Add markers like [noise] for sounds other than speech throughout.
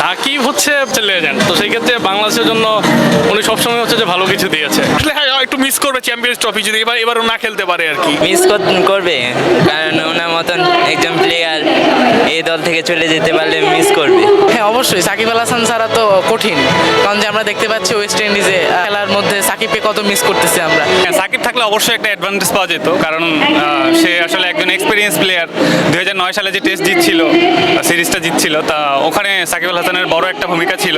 সাকিব হচ্ছে লেজেন্ড তো সেই ক্ষেত্রে বাংলাদেশের জন্য উনি সবসময় হচ্ছে যে ভালো কিছু দিয়েছে। আসলে হ্যাঁ একটু মিস করবে চ্যাম্পিয়ন্স ট্রফি যদি এবার এবারও না খেলতে পারে আর কি। মিস করবে কারণ ওনার মতন একজন প্লেয়ার এই দল থেকে চলে যেতে পারলে মিস করবে। হ্যাঁ অবশ্যই সাকিব আল হাসান ছাড়া তো কঠিন। কারণ যে আমরা দেখতে পাচ্ছি ওয়েস্ট ইন্ডিজে খেলার মধ্যে সাকিবকে কত মিস করতেছি আমরা। হ্যাঁ, সাকিব থাকলে অবশ্যই একটা অ্যাডভান্টেজ পাওয়া যেত কারণ সে আসলে একজন এক্সপিরিয়েন্স প্লেয়ার দুই সালে যে টেস্ট জিতছিল সিরিজটা জিতছিল তা ওখানে সাকিব আল হাসানের বড় একটা ভূমিকা ছিল।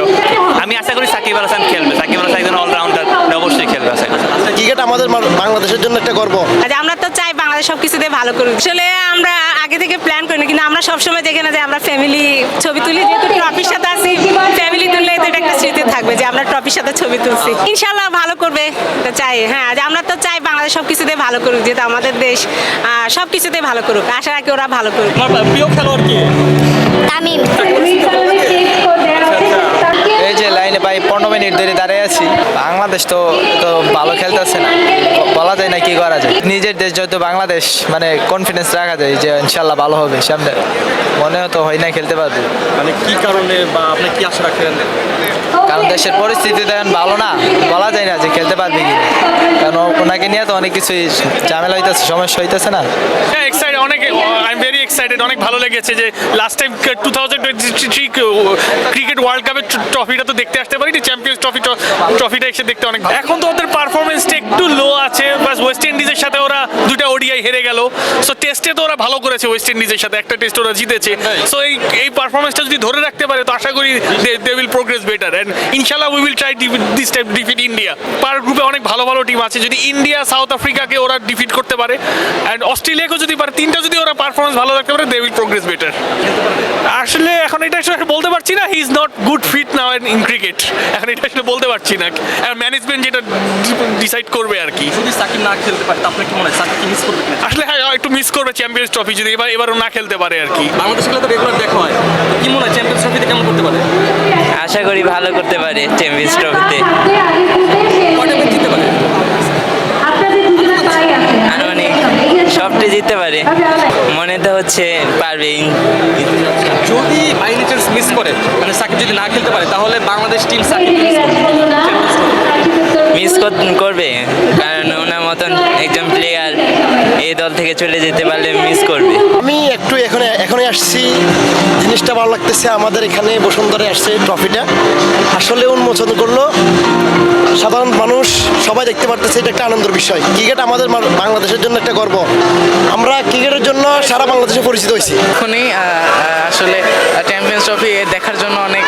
আমি আশা করি সাকিব আল হাসান খেলবে। সাকিব আল হাসান একজন অলরাউন্ডার অবশ্যই খেলবে আশা করি। ক্রিকেট আমাদের বাংলাদেশের জন্য একটা গর্ব। আচ্ছা আমরা তো চাই বাংলাদেশ সবকিছুতে ভালো করুক। আসলে আমরা আগে থেকে প্ল্যান করি না কিন্তু আমরা সবসময় দেখে না যে আমরা ফ্যামিলি ছবি তুলি। যেহেতু ট্রফির সাথে আছি ফ্যামিলি তুললে তো এটা একটা স্মৃতি থাকবে যে আমরা ট্রফির সাথে ছবি তুলছি। ইনশাল্লাহ ভালো করবে তো চাই হ্যাঁ যে আমরা তো চাই বাংলাদেশ সব কিছুতে ভালো করুক যেহেতু আমাদের দেশ আহ, সব কিছুতে ভালো করুক আশা রাখি ওরা ভালো করুক। প্রিয় খেলোয়াড় কি? তামিম। এই যে লাইনে প্রায় পনেরো মিনিট ধরে দাঁড়িয়ে আছি। বাংলাদেশ তো তো ভালো খেলতেছে না। বলা যায় না কি করা যায়? নিজের দেশ যেহেতু বাংলাদেশ মানে কনফিডেন্স রাখা যায় যে ইনশাল্লাহ ভালো হবে সামনে। মনেও তো হয় না খেলতে পারবে। মানে কি কারণে বা আপনি কি আশা রাখেন? কারণ দেশের পরিস্থিতি তো এখন ভালো না বলা যায় না যে খেলতে পারবে কি। না। কারণ ওনাকে নিয়ে তো অনেক কিছুই ঝামেলা হইতেছে সমস্যা হইতেছে না। হ্যাঁ এক্সাইটেড অনেক আই এম ভেরি এক্সাইটেড অনেক ভালো লেগেছে যে last time two thousand twenty cricket world কাপের ট্রফিটা তো দেখতে আসতে পারিনি চ্যাম্পিয়ন্স ট্রফি ট্রফিটা এসে দেখতে অনেক এখন তো ওদের লো আছে ওয়েস্ট ইন্ডিজের সাথে ওরা দুটা ওডিআই হেরে গেল। সো টেস্টে তো ওরা ভালো করেছে ওয়েস্ট ইন্ডিজের সাথে। একটা টেস্ট ওরা জিতেছে। সো এই এই পারফরমেন্সটা যদি ধরে রাখতে পারে তো আশা করি they will progress better and ইনশাল্লাহ we will try this time defeat India per গ্রুপে অনেক ভালো ভালো টিম আছে। যদি ইন্ডিয়া সাউথ আফ্রিকাকে ওরা ডিফিট করতে পারে অ্যান্ড অস্ট্রেলিয়াকেও যদি পারে তিনটা যদি ওরা পারফরমেন্স ভালো রাখতে পারে দে উইল প্রোগ্রেস বেটার আসলে এখন এটা আসলে বলতে পারছি না he is not good fit now in cricket এখন এটা আসলে বলতে পারছি না। ম্যানেজমেন্ট যেটা ডিসাইড করবে আর কি। যদি সাকিব না খেলতে পারে আপনার কি মনে হয়? সাকিব মিস করবে কিনা? আসলে হ্যাঁ একটু মিস করবে চ্যাম্পিয়ন্স ট্রফি যদি এবার এবারও না খেলতে পারে আর কি। বাংলাদেশ খেলে তো রেগুলার দেখা হয়। তো কি মনে হয় চ্যাম্পিয়ন্স ট্রফিতে কেমন করতে পারে? আশা করি ভালো করতে পারে চ্যাম্পিয়ন্স ট্রফিতে জিততে পারে। আনুমানিক সবটি জিততে পারে। মনে তো হচ্ছে পারবেই। যদি বাই নেচার্স মিস করে মানে সাকিব যদি না খেলতে পারে তাহলে বাংলাদেশ টিম সাকিব মিস করবে। মতন একজন প্লেয়ার এই দল থেকে চলে যেতে পারলে মিস করবে। আমি একটু এখানে এখনই আসছি। জিনিসটা ভালো লাগতেছে আমাদের এখানে বসুন্ধরে আসছে ট্রফিটা আসলে উন্মোচন করল। সাধারণ মানুষ সবাই দেখতে পারতেছে এটা একটা আনন্দের বিষয়। ক্রিকেট আমাদের বাংলাদেশের জন্য একটা গর্ব। আমরা ক্রিকেটের জন্য সারা বাংলাদেশে পরিচিত হয়েছি। এখনই আসলে চ্যাম্পিয়ন্স ট্রফি দেখার জন্য অনেক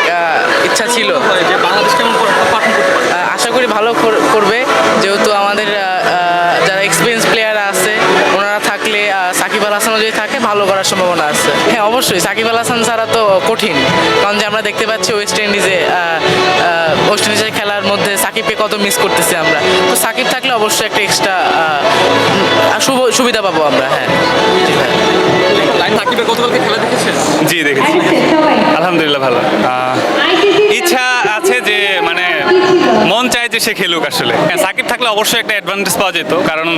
ইচ্ছা ছিল। যে বাংলাদেশ কেমন পারফর্ম করতে পারে আহ, আশা করি ভালো কর- করবে যেহেতু আমাদের আহ, আহ, যারা এক্সপিরিয়েন্স প্লেয়ার আছে ওনারা থাকলে আহ, সাকিব আল হাসানও যদি থাকে ভালো করার সম্ভাবনা আছে। হ্যাঁ অবশ্যই। সাকিব আল হাসান ছাড়া তো কঠিন। কারণ যে আমরা দেখতে পাচ্ছি ওয়েস্ট ইন্ডিজে ওয়েস্ট ইন্ডিজের খেলার মধ্যে সাকিবকে কত মিস করতেছি আমরা। তো সাকিব থাকলে অবশ্যই একটা এক্সট্রা সুবিধা পাবো আমরা হ্যাঁ। জি ভাই। সাকিবের গতকালকে খেলা দেখেছেন? জি দেখেছি। আলহামদুলিল্লাহ ভালো। ইচ্ছা আছে যে মানে মন চায় যে সে খেলুক আসলে। হ্যাঁ, সাকিব থাকলে অবশ্যই একটা অ্যাডভান্টেজ পাওয়া যেত কারণ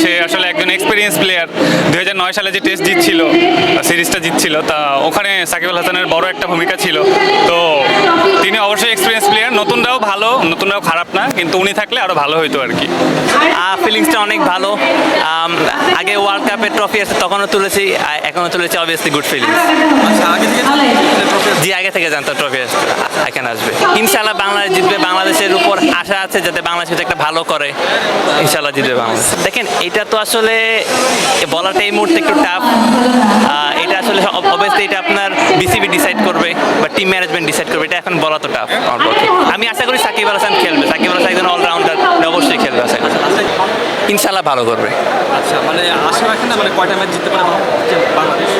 সে আসলে একজন এক্সপিরিয়েন্স প্লেয়ার দু হাজার নয় সালে যে টেস্ট জিতছিল সিরিজটা জিতছিল তা ওখানে সাকিব আল হাসানের বড় একটা ভূমিকা ছিল। তো তিনি অবশ্যই এক্সপিরিয়েন্স প্লেয়ার নতুনরাও ভালো নতুনরাও খারাপ না কিন্তু উনি থাকলে আরও ভালো হইতো আর কি। ফিলিংসটা অনেক ভালো। আগে ওয়ার্ল্ড কাপের ট্রফি আছে তখনও তুলেছি এখনও তুলেছি অবভিয়াসলি গুড ফিলিংস আচ্ছা আগে থেকে জানতো ট্রফি এখানে আসবে। ইনশাল্লাহ বাংলাদেশ জিতবে, বাংলাদেশের উপর আশা আছে যাতে বাংলাদেশ একটা ভালো করে ইনশাল্লাহ জিতবে বাংলাদেশ। দেখেন, এটা তো আসলে বলাটা এই মুহূর্তে একটু টাফ এটা আসলে অবভিয়াসলি এটা আপনার বিসিবি ডিসাইড করবে বা টিম ম্যানেজমেন্ট ডিসাইড করবে, এটা এখন বলা তো টাফ আমি আশা করি সাকিব আল হাসান খেলবে, সাকিব আল হাসান একজন অলরাউন্ডার অবশ্যই খেলবে আশা করি। ইনশাল্লাহ ভালো করবে। আচ্ছা মানে আশা রাখেন না মানে কয়টা ম্যাচ জিততে পারে বাংলাদেশ?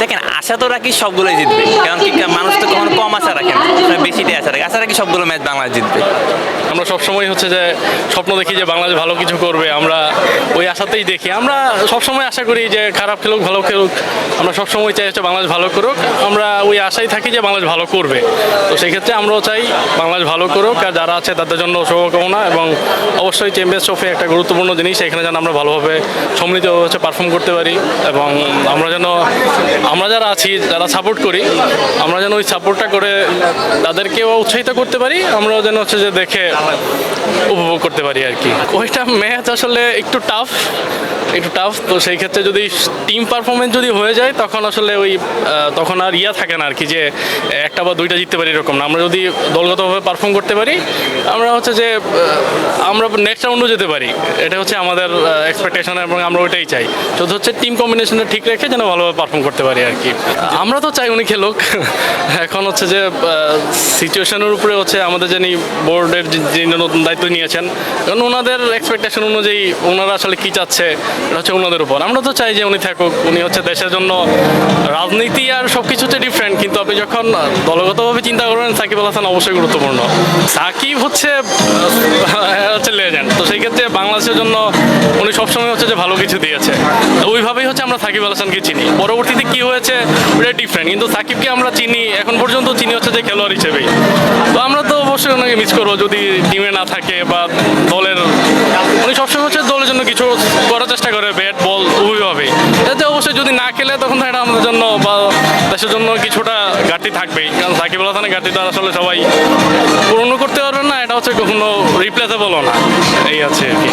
দেখেন আশা তো রাখি সবগুলোই জিতবে কারণ কি মানুষ তো কখনো কম আশা রাখে না বেশিটাই আশা রাখে আশা রাখি সবগুলো ম্যাচ বাংলাদেশ জিতবে। আমরা সবসময় হচ্ছে যে স্বপ্ন দেখি যে বাংলাদেশ ভালো কিছু করবে আমরা ওই আশাতেই দেখি। আমরা সবসময় আশা করি যে খারাপ খেলুক ভালো খেলুক আমরা সবসময় চাই হচ্ছে বাংলাদেশ ভালো করুক আমরা ওই আশাই থাকি যে বাংলাদেশ ভালো করবে। তো সেই ক্ষেত্রে আমরাও চাই বাংলাদেশ ভালো করুক আর যারা আছে তাদের জন্য শুভকামনা এবং অবশ্যই চ্যাম্পিয়ন্স ট্রফি একটা গুরুত্বপূর্ণ জিনিস এখানে যেন আমরা ভালোভাবে সম্মিলিত হচ্ছে পারফর্ম করতে পারি এবং আমরা যেন, আমরা যারা আছি, যারা সাপোর্ট করি, আমরা যেন ওই সাপোর্টটা করে তাদেরকেও উৎসাহিত করতে পারি আমরাও যেন হচ্ছে যে দেখে উপভোগ করতে পারি আর কি। ওইটা ম্যাচ আসলে একটু টাফ একটু টাফ তো সেই ক্ষেত্রে যদি টিম পারফরমেন্স যদি হয়ে যায়, তখন আসলে ওই তখন আর ইয়া থাকে না আর কি যে একটা বা দুইটা জিততে পারি এরকম না। আমরা যদি দলগতভাবে পারফর্ম করতে পারি, আমরা হচ্ছে যে আমরা নেক্সট রাউন্ডও যেতে পারি। এটা হচ্ছে আমাদের এক্সপেকটেশন এবং আমরা ওইটাই চাই। শুধু হচ্ছে টিম কম্বিনেশনটা ঠিক রেখে যেন ভালোভাবে পারফর্ম করতে পারি আর কি। আমরা তো চাই উনি খেলুক [laughs] এখন হচ্ছে যে সিচুয়েশনের উপরে হচ্ছে আমাদের যিনি বোর্ডের যিনি নতুন দায়িত্ব নিয়েছেন কারণ ওনাদের এক্সপেকটেশন অনুযায়ী ওনারা আসলে কী চাচ্ছে, এটা হচ্ছে ওনাদের উপর। আমরা তো চাই যে উনি থাকুক, উনি হচ্ছে দেশের জন্য রাজনীতি আর সব কিছু হচ্ছে ডিফারেন্ট কিন্তু আপনি যখন দলগতভাবে চিন্তা করবেন, সাকিব আল হাসান অবশ্যই গুরুত্বপূর্ণ। সাকিব হচ্ছে হচ্ছে লেজেন্ড তো সেই ক্ষেত্রে বাংলাদেশের জন্য উনি সবসময় হচ্ছে যে ভালো কিছু দিয়েছে। তো ওইভাবেই হচ্ছে আমরা সাকিব আল হাসানকে চিনি। পরবর্তীতে কি হয়েছে ওটা ডিফারেন্ট কিন্তু সাকিবকে আমরা চিনি, এখন পর্যন্ত চিনি হচ্ছে যে খেলোয়াড় হিসেবেই। তো আমরা তো অবশ্যই ওনাকে মিস করব, যদি টিমে না থাকে বা দলের উনি সবসময় হচ্ছে দলের জন্য কিছু করার চেষ্টা করে ব্যাট বল উভয়ভাবেই যাতে অবশ্যই যদি না খেলে, তখন তো এটা আমাদের জন্য বা দেশের জন্য কিছুটা ঘাটতি থাকবেই। কারণ সাকিব আল হাসানের ঘাটতি তো আসলে সবাই পূরণ করতে পারবেন না, এটা হচ্ছে কখনো রিপ্লেসেবলও না। এই আছে আর কি।